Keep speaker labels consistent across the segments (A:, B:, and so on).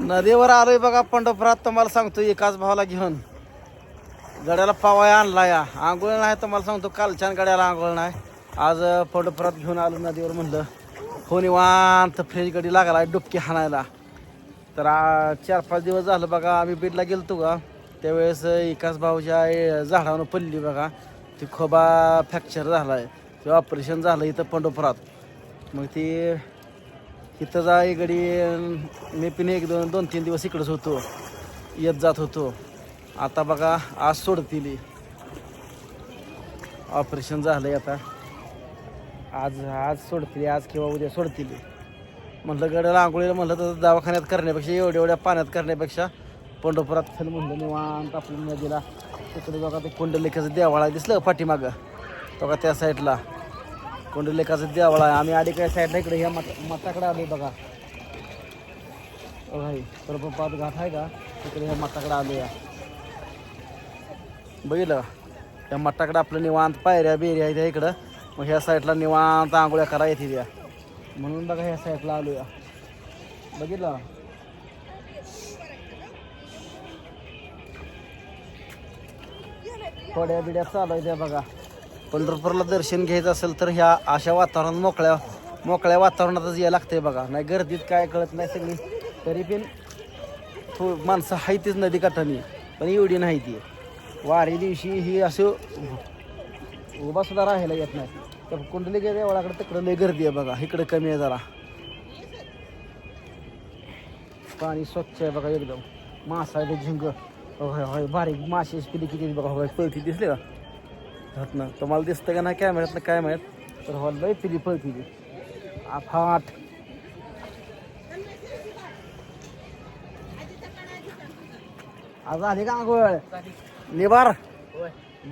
A: नदीवर आलोय बघा पंढरपुरात तुम्हाला सांगतो एकाच भावाला घेऊन. गड्याला पावाय आणला या आंघोळ नाही तुम्हाला सांगतो कालच्यान गड्याला आंघोळ नाही. आज पंढरपुरात घेऊन आलो नदीवर म्हणलं. हो निवांत फ्रेश गडी लागला डुबकी हाणायला. तर चार पाच दिवस झालं बघा आम्ही बीडला गेलतो का त्यावेळेस एकाच भाऊच्या झाडावर पडली बघा. ती खोबा फ्रॅक्चर झाला आहे ते ऑपरेशन झालं इथं पंढरपुरात. मग ती इथं जा गडी मी पण एक दोन दोन तीन दिवस इकडंच होतो. येत जात होतो. आता बघा आज सोडतील. ऑपरेशन झालंय आता. आज आज सोडतील आज किंवा उद्या सोडतील. म्हटलं गड्याला आंघोळीला म्हटलं तर दवाखान्यात करण्यापेक्षा एवढ्या एवढ्या पाण्यात करण्यापेक्षा पंढरपुरात खेळ म्हणलं निवांत आपल्या नदीला. तिकडे बघा ते कुंडलिकाचं देवाळा दिसलं पाठीमागं? तो का त्या साईडला कुंडलिकाचं देवाळा आहे? आम्ही आधी काय साईडला इकडे ह्या मठ मठाकडे आलो बघा. भाई परपंपात घाट आहे का? तिकडे ह्या मठाकडे आलो या. बघितलं का? त्या मठाकडे आपलं निवांत पायऱ्या बिऱ्या आहेत इकडं. मग ह्या साईडला निवांत आंघोळ्या करा येते त्या म्हणून बघा ह्या साईडला आलो या. बघितलं थोड्या बिड्या चालू आहे त्या बघा. पंढरपूरला दर्शन घ्यायचं असेल तर ह्या अशा वातावरणात मोकळ्या मोकळ्या वातावरणातच यायला लागतंय बघा. नाही गर्दीत काय कळत नाही सगळी. तरी पण थो माणसं आहे तीच नदी काठानी पण एवढी नाही ती. वारी दिवशी ही असं उभा सुद्धा राहायला येत नाही. तर कुंडली गेले देवळाकडे तिकडं लय गर्दी आहे बघा. इकडे कमी आहे जरा. पाणी स्वच्छ आहे बघा एकदम. मासा आहे झिंग. होय होय बारीक मासे किती किती बघा. होय पैकी दिसले का? घटना तुम्हाला दिसतं का नाही काय माहीत? काय माहीत तर हो लय पिली पळती ती आफाट आज आली का आंघोळ? निबार.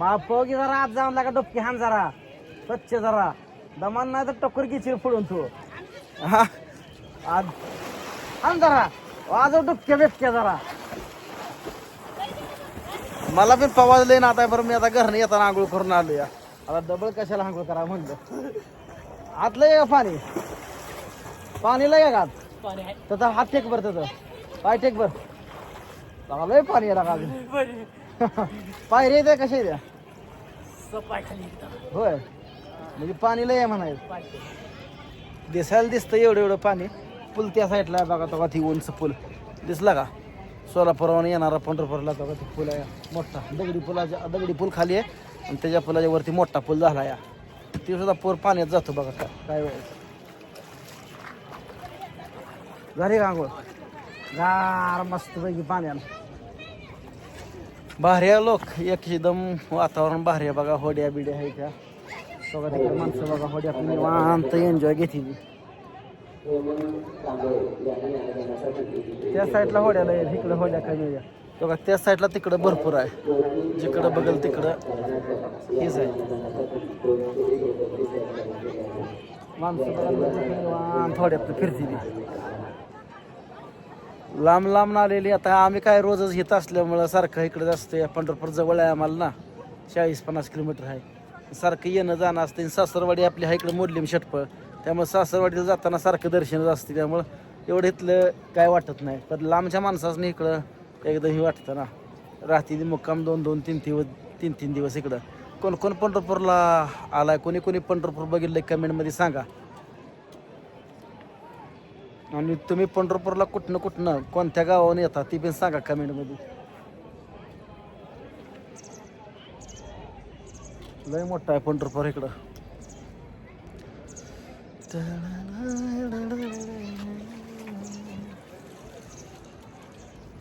A: माप की जरा आज जाऊन लागा डोपकी हान जरा. स्वच्छ जरा. दमान नाही तर टक्कर घेशील फोडून तू. हा. आज हान जरा. आज डुबक्या बिबक्या जरा. मला पण पवाज लय ना आता बरं मी आता घरनं येताना आंघोळ करून आलो या आता डबल कशाला आंघोळ करा म्हणलं? आत लय का पाणी. पाणी लय का आत? त्याचा हात टेक बर त्याचं. पाय टेक बर. त्याला लय पाणी आहे लागा अजून. पायरे येते कशा येत्या? होय. म्हणजे पाणी लय आहे म्हणायचं. दिसायला दिसतं एवढं एवढं पाणी. पूल त्या साईडला आहे बघा तो ती उंच पूल. दिसला का? सोलापूरवरून येणारा पंढरपूरला तो पूल आहे. मोठा. दगडी पुलाच्या दगडी पूल खाली आहे आणि त्याच्या पुलाच्या वरती मोठा पूल झाला या ती सुद्धा पूर पाण्यात जातो बघा काय काय वेळेस. झाली का अंघोळ गार मस्त पैकी पाण्यानं. भारी आहे लोक. एकदम वातावरण भारी आहे बघा. होड्या बिड्या आहे त्या बघा तिकडे माणसं बघा. होड्या निवांत एन्जॉय घेतील. त्या साईडला होड्याला येईल इकडं होड्या कमी आहे बघा त्या साईडला तिकडं भरपूर आहे. जिकडं बघल तिकडं हेच आहे. माणसं थोड्यात होड्यात फिरतील. लांब लांब आलेली आता आम्ही काय रोजच घेत असल्यामुळं सारखं इकडं जास्त पंढरपूर जवळ आहे आम्हाला ना. चाळीस पन्नास किलोमीटर आहे. सारखं येणं जाणं असतं आणि सासरवाडी आपली इकडं इकडे मोडलीम षटपळ त्यामुळे सासरवाडीला जाताना सारखं दर्शनच असते त्यामुळं एवढं इथलं काय वाटत नाही. पण लांबच्या माणसाचं इकडं एकदम वाटतं ना. रात्री मुक्काम दोन दोन तीन दिवस तीन तीन दिवस इकडं. कोण कोण पंढरपूरला आलाय? कोणी कोणी पंढरपूर बघितलं कमेंटमध्ये सांगा. आणि तुम्ही पंढरपूरला कुठनं कुठनं कोणत्या गावाहून येता ती पण सांगा कमेंटमध्ये. लय मोठा आहे पंढरपूर इकडं.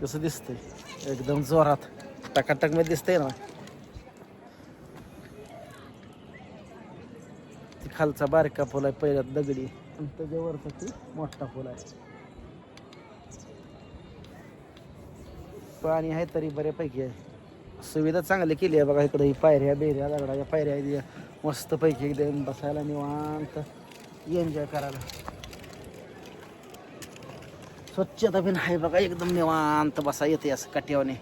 A: कसं दिसतंय? एकदम जोरात. टकाटकमध्ये दिसतंय ना? ती खालचा बारका पूल आहे पहिल्यात दगडी. आणि त्याच्यावरचा ती मोठा पूल आहे. पाणी आहे तरी बऱ्यापैकी आहे. सुविधा चांगली केली आहे बघा इकडे. ही पायऱ्या बेऱ्या दगडाच्या पायऱ्या आहेत. मस्त पैकी एकदम बसायला निवांत. एन्जॉय करायला. स्वच्छता पण आहे बघा एकदम निवांत बसा येते असं काट्यावाने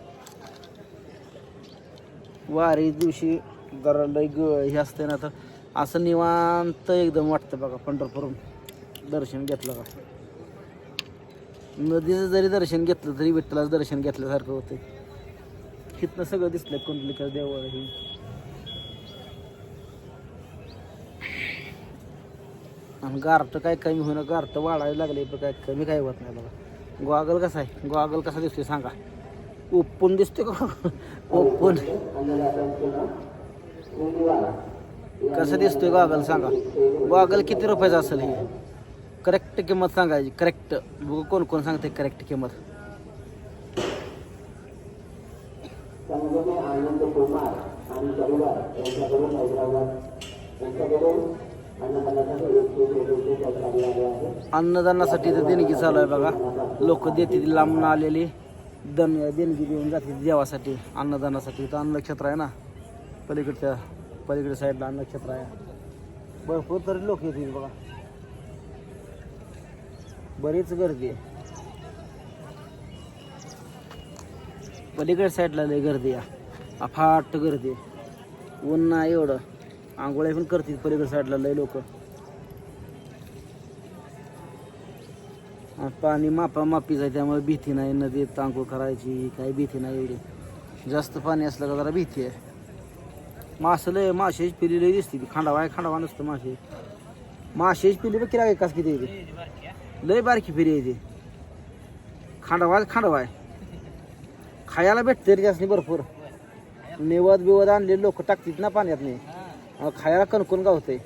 A: वारी दिवशी जरा लय ग हे असते ना तर असं निवांत एकदम वाटतं बघा पंढरपूरून दर्शन घेतलं का? नदीचं जरी दर्शन घेतलं तरी विठ्ठलाचं दर्शन घेतल्यासारखं होतं तिथनं सगळं दिसलं कुंडलिका देवळ हे. आणि गारट काय कमी होणं गारट वाढायला लागले पण काय कमी काय होत नाही बघा. गॉगल कसा आहे? गॉगल कसा दिसतोय सांगा. ओपन दिसतोय का? ओपन. कसं दिसतोय गॉगल सांगा. गॉगल किती रुपयाचा असेल हे? करेक्ट किंमत सांगायची करेक्ट बघ कोण कोण सांगते करेक्ट किंमत. अन्नदानासाठी तर देणगी चालू आहे बघा. लोक देतील लांबून आलेली. दन देणगी देऊन जातील देवासाठी अन्नदानासाठी. तर अन्नक्षेत्र आहे ना? पलीकडच्या पलीकडच्या साईडला अन्नक्षेत्र आहे. भरपूर तरी लोक येतील बघा. बरीच गर्दी आहे. पलीकडच्या साईडला लय गर्दी आहे. अफाट गर्दी आहे. ऊन नाही एवढं. आंघोळ्या पण करतील पलीकडच्या साईडला लय लोक. पाणी मापा मापीच आहे त्यामुळे भीती नाही नदीत आंघोळ करायची काही भीती नाही एवढी. जास्त पाणी असलं का जरा भीती आहे. मासं लय माशाची पिली लय दिसते खांडावा आहे खांडावा नसतं मासे माशेच पिली बघ किराय कास किती येते लय बारकी फिरी येते खांडावा खांडावा आहे खायला भेटते रे जास्त भरपूर. नेवद बिवद आणले लोक टाकतात ना पाण्यात नाही खायला कणकण गावतंय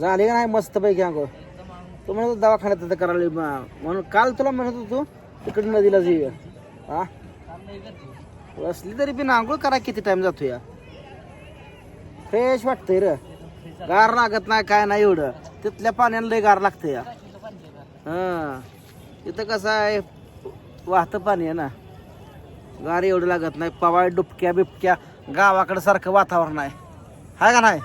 A: झाले का नाही? मस्त पैकी अंगो. तू म्हणत होता दवाखान्यात तर करायला म्हणून काल तुला म्हणत होतो तिकडे नदीला जाऊया हा? असली तरी बिना आंघोळ करा किती टाइम जातो या फ्रेश वाटतंय र. गार लागत नाही काय नाही एवढं. तिथल्या पाण्याला लय गार लागतं या. हा. इथं कसं आहे वाहतं पाणी आहे ना. गार एवढं लागत नाही पवाय डुबक्या बिबक्या गावाकडं सारखं वातावरण आहे. हाय का नाही?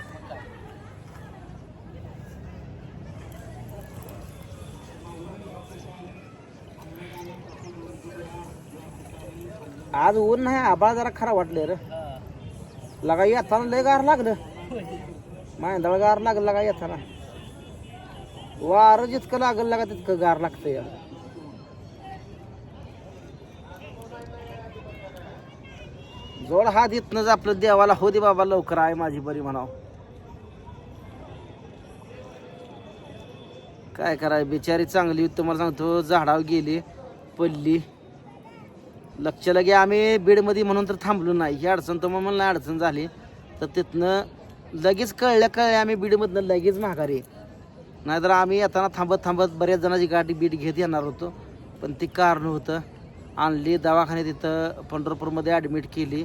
A: आज ऊन नाही आबाळ जरा खरा वाटले रे. लगा येताना लय गार लागलं. मांदळ गार लागलं लगा येताना. वारं जितकं लागल लगा तितकं गार लागतं या जोड हात इथनंच आपलं देवाला हो दे बाबा लवकर आहे माझी बरी म्हणाव. काय कराय बिचारी चांगली तुम्हाला सांगतो झाडावर गेली पडली. लक्ष लगे आम्ही बीडमध्ये म्हणून तर थांबलो नाही. ही अडचण तर मग म्हणलं अडचण झाली. तर तिथनं लगेच कळल्या कळल्या आम्ही बीडमधनं लगेच माघारी. नाहीतर आम्ही येताना थांबत थांबत बऱ्याच जणांची गाडी बीड घेत येणार होतो. पण ती कारण होतं. आणली दवाखान्यात तिथं पंढरपूरमध्ये ॲडमिट केली.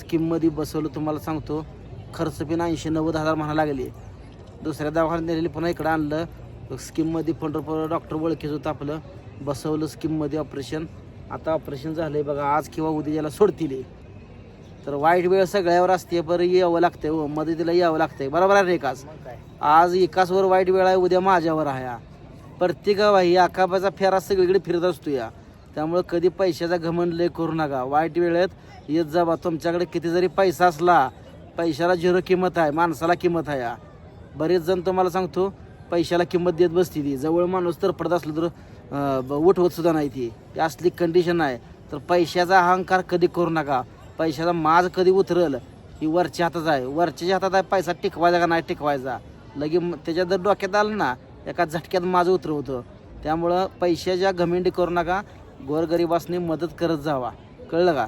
A: स्कीममध्ये बसवलं तुम्हाला सांगतो. खर्च पण ऐंशी नव्वद हजार म्हणा लागली. दुसऱ्या दवाखान्यात नेलेली पुन्हा इकडं आणलं. स्कीममध्ये पंढरपूर डॉक्टर ओळखीच होतं आपलं. बसवलं स्कीममध्ये ऑपरेशन आता ऑपरेशन झालंय बघा आज किंवा उद्या ज्याला सोडतील तर वाईट वेळ सगळ्यावर असते बरं यावं लागतंय हो. मदतीला यावं लागतंय. बरोबर आहे रे एकाच आज? एकाचवर वाईट वेळ आहे उद्या माझ्यावर आहे हा. प्रत्येक बाई आकाबाचा फेरा सगळीकडे फिरत असतो या. त्यामुळं कधी पैशाचा घमंड लय करू नका. वाईट वेळेत येत जा बा तुमच्याकडे किती जरी पैसा असला पैशाला झिरो किंमत आहे माणसाला किंमत आहे हा. बरेच जण तुम्हाला सांगतो पैशाला किंमत देत बसती ती जवळ माणूस तर पडत असलं तर उठवत सुद्धा नाही ती. असली कंडिशन आहे तर पैशाचा अहंकार कधी करू नका. पैशाचा माज कधी उतरल ही वरच्या हातात आहे. वरच्या हातात आहे पैसा टिकवायचा का नाही टिकवायचा? लगे त्याच्या जर डोक्यात आलं ना एका झटक्यात माझं उतरवतं त्यामुळं पैशाच्या घमेंडी करू नका. गोरगरिबासनी मदत करत जावा. कळलं का?